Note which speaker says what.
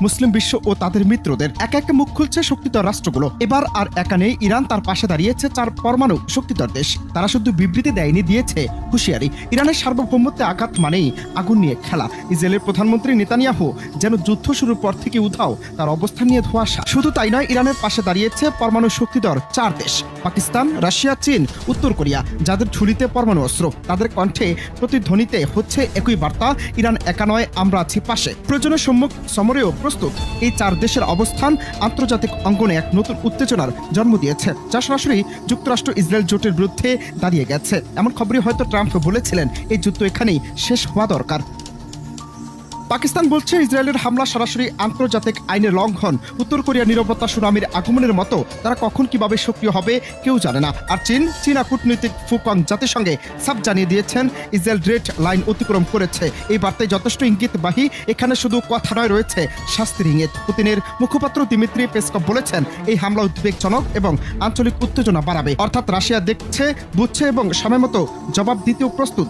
Speaker 1: মুসলিম বিশ্ব ও তাদের মিত্রদের এক একটা মুখ খুলছে শক্তিধর রাষ্ট্রগুলো। এবার আর একা নেই ইরান, তার পাশে দাঁড়িয়েছে চার পরমাণু শক্তিধর দেশ। তারা শুধু বিবৃতি দেয়নি, দিয়েছে হুঁশিয়ারি। ইরানের সার্বভৌমত্বে আঘাত মানেই আগুন নিয়ে খেলা। ইসরায়েলের প্রধানমন্ত্রী নেতানিয়াহু যেন যুদ্ধ শুরুর পর থেকে উধাও, তার অবস্থান নিয়ে ধোয়াশা। শুধু তাই নয়, ইরানের পাশে দাঁড়িয়েছে পরমাণু শক্তিধর চার দেশ। পাকিস্তান, রাশিয়া, চীন, উত্তর কোরিয়া, যাদের ঝুলিতে পরমাণু অস্ত্র। তাদের কণ্ঠে প্রতিধ্বনিতে হচ্ছে একই বার্তা, ইরান একা নয়, আমরা আছি পাশে। প্রয়োজনের সম্মুখ সমরেও প্রস্তুত। এই চার দেশের অবস্থান আন্তর্জাতিক অঙ্গনে এক নতুন উত্তেজনার জন্ম দিয়েছে, যা সরাসরি যুক্তরাষ্ট্র ইসরায়েল জোটের বিরুদ্ধে দাঁড়িয়ে গেছে। এমন খবরই হয়তো ট্রাম্প বলেছিলেন, এই যুদ্ধ এখানেই শেষ হওয়া দরকার। পাকিস্তান বলছে ইসরায়েলের হামলা সরাসরি আন্তর্জাতিক আইনের লঙ্ঘন। উত্তর কোরিয়ার নিরাপত্তা সুনামির আগমনের মতো তারা কখন কীভাবে সক্রিয় হবে কেউ জানে না। আর চীন, চীনা কূটনৈতিক ফুকং জাতিসংঘে সাব জানিয়ে দিয়েছেন, ইসরায়েল রেড লাইন অতিক্রম করেছে। এই বার্তায় যথেষ্ট ইঙ্গিতবাহী এখানে শুধু কথা নয়, রয়েছে শাস্তির ইঙ্গিত। পুতিনের মুখপাত্র দিমিত্রি পেসকপ বলেছেন, এই হামলা উদ্বেগজনক এবং আঞ্চলিক উত্তেজনা বাড়াবে। অর্থাৎ রাশিয়া দেখছে, বুঝছে এবং সময় মতো জবাব দিতেও প্রস্তুত।